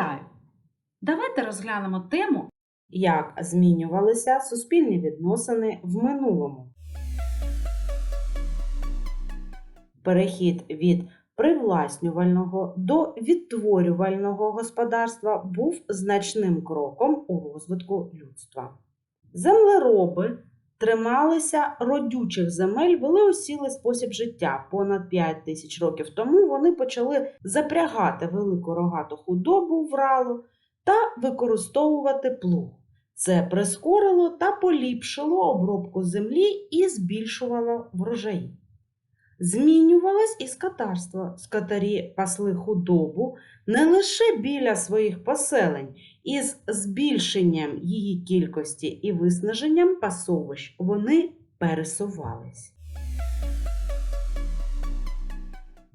Вітаю! Давайте розглянемо тему Як змінювалися суспільні відносини в минулому? Перехід від привласнювального до відтворювального господарства був значним кроком у розвитку людства. Землероби трималися родючих земель, вели осілий спосіб життя. Понад 5 тисяч років тому вони почали запрягати велику рогату худобу в ралу та використовувати плуг. Це прискорило та поліпшило обробку землі і збільшувало врожаї. Змінювалось і скотарство. Скотарі пасли худобу не лише біля своїх поселень, із збільшенням її кількості і виснаженням пасовищ вони пересувались.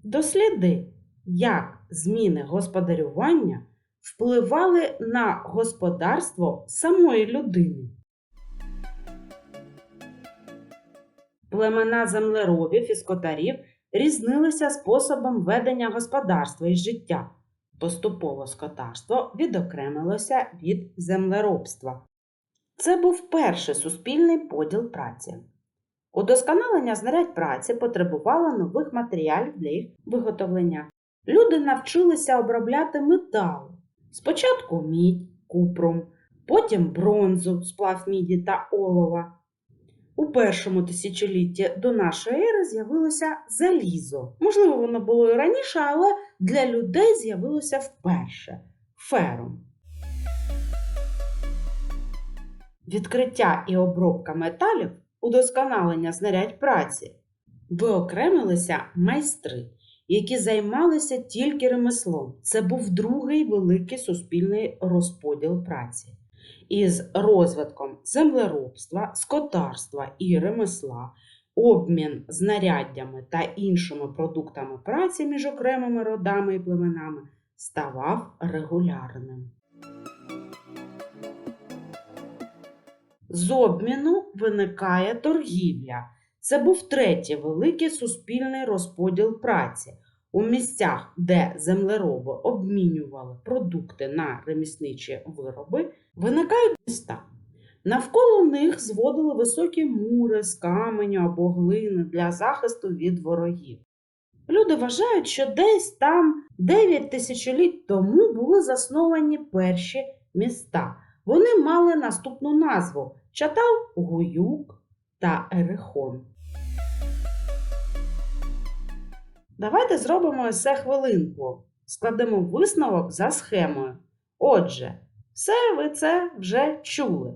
Досліди, як зміни господарювання впливали на господарство самої людини. Племена землеробів і скотарів різнилися способом ведення господарства і життя. Поступово скотарство відокремилося від землеробства. Це був перший суспільний поділ праці. Удосконалення знарядь праці потребувало нових матеріалів для їх виготовлення. Люди навчилися обробляти метал. Спочатку мідь, купрум, потім бронзу, сплав міді та олова. У першому тисячолітті до нашої ери з'явилося залізо. Можливо, воно було і раніше, але для людей з'явилося вперше ферум. Відкриття і обробка металів, удосконалення знарядь праці, виокремилися майстри, які займалися тільки ремеслом. Це був другий великий суспільний розподіл праці. Із розвитком землеробства, скотарства і ремесла, обмін знаряддями та іншими продуктами праці між окремими родами і племенами ставав регулярним. З обміну виникає торгівля. Це був третій великий суспільний розподіл праці. У місцях, де землероби обмінювали продукти на ремісничі вироби, виникають міста. Навколо них зводили високі мури з каменю або глини для захисту від ворогів. Люди вважають, що десь там 9 тисячоліть тому були засновані перші міста. Вони мали наступну назву Чатал, Гуюк та Ерехон. Давайте зробимо есе хвилинку. Складемо висновок за схемою. Отже, все ви це вже чули.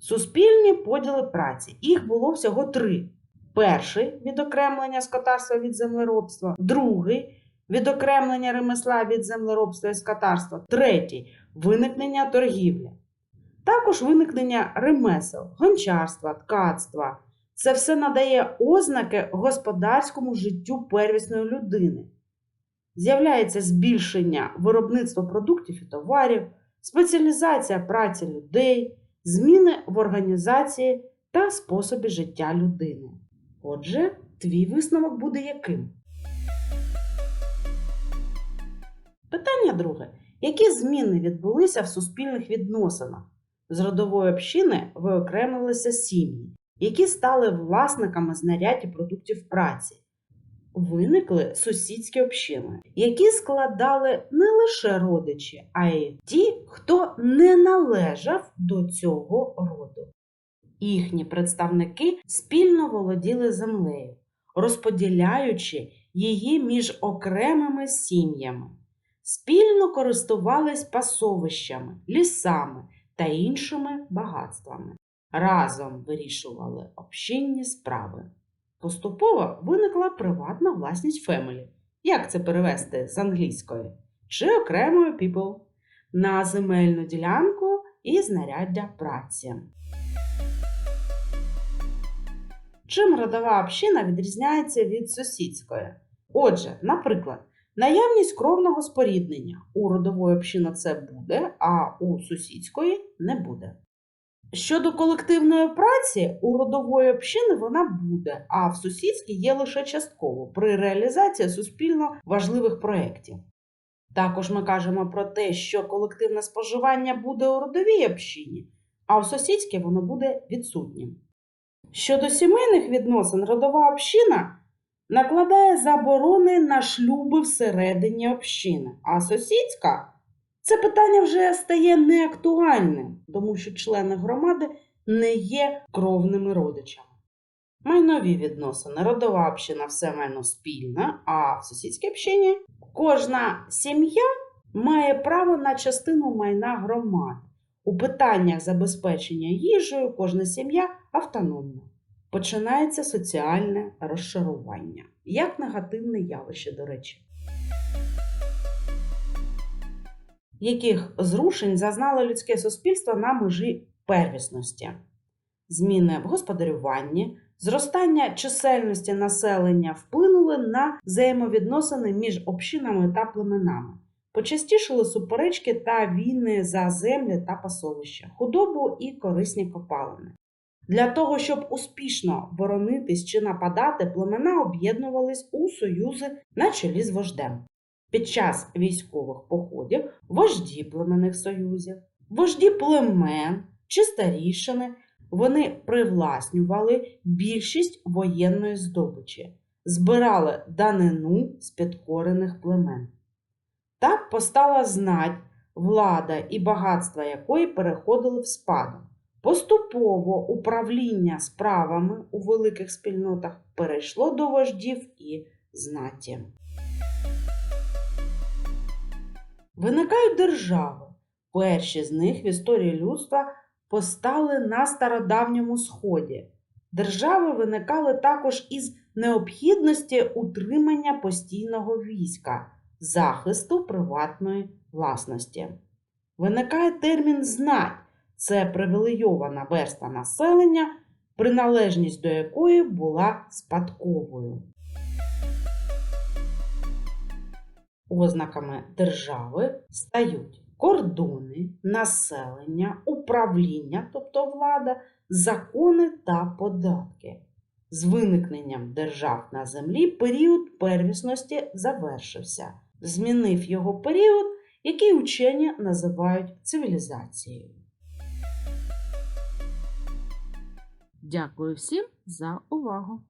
Суспільні поділи праці. Їх було всього три. Перший відокремлення скотарства від землеробства, другий відокремлення ремесла від землеробства і скотарства, третій виникнення торгівлі. Також виникнення ремесел, гончарства, ткацтва. Це все надає ознаки господарському життю первісної людини. З'являється збільшення виробництва продуктів і товарів, спеціалізація праці людей, зміни в організації та способі життя людини. Отже, твій висновок буде яким? Питання друге. Які зміни відбулися в суспільних відносинах? З родової общини виокремилися сім'ї, які стали власниками знарядь і продуктів праці. Виникли сусідські общини, які складали не лише родичі, а й ті, хто не належав до цього роду. Їхні представники спільно володіли землею, розподіляючи її між окремими сім'ями, спільно користувались пасовищами, лісами та іншими багатствами. Разом вирішували общинні справи. Поступово виникла приватна власність family. Як це перевести з англійської? Чи окремою people на земельну ділянку і знаряддя праці. Чим родова община відрізняється від сусідської? Отже, наприклад, наявність кровного споріднення. У родової общини це буде, а у сусідської не буде. Щодо колективної праці, у родової общини вона буде, а в сусідській є лише частково при реалізації суспільно важливих проєктів. Також ми кажемо про те, що колективне споживання буде у родовій общині, а у сусідській воно буде відсутнім. Щодо сімейних відносин, родова община накладає заборони на шлюби всередині общини, а сусідська це питання вже стає неактуальним, тому що члени громади не є кровними родичами. Майнові відносини. Родова община все майно спільне, а в сусідській общині кожна сім'я має право на частину майна громад. У питаннях забезпечення їжею кожна сім'я автономна. Починається соціальне розшарування, як негативне явище, до речі. Яких зрушень зазнало людське суспільство на межі первісності? Зміни в господарюванні, зростання чисельності населення вплинули на взаємовідносини між общинами та племенами. Почастішили суперечки та війни за землі та пасовища, худобу і корисні копалини. Для того, щоб успішно боронитись чи нападати, племена об'єднувались у союзи на чолі з вождем. Під час військових походів вожді племенних союзів, вожді племен чи старішини вони привласнювали більшість воєнної здобичі, збирали данину з підкорених племен. Так постала знать, влада і багатства якої переходили в спадок. Поступово управління справами у великих спільнотах перейшло до вождів і знаті. Виникають держави. Перші з них в історії людства постали на стародавньому сході. Держави виникали також із необхідності утримання постійного війська, захисту приватної власності. Виникає термін знать це привілейована верста населення, приналежність до якої була спадковою. Ознаками держави стають кордони, населення, управління, тобто влада, закони та податки. З виникненням держав на землі період первісності завершився. Змінив його період, який учені називають цивілізацією. Дякую всім за увагу!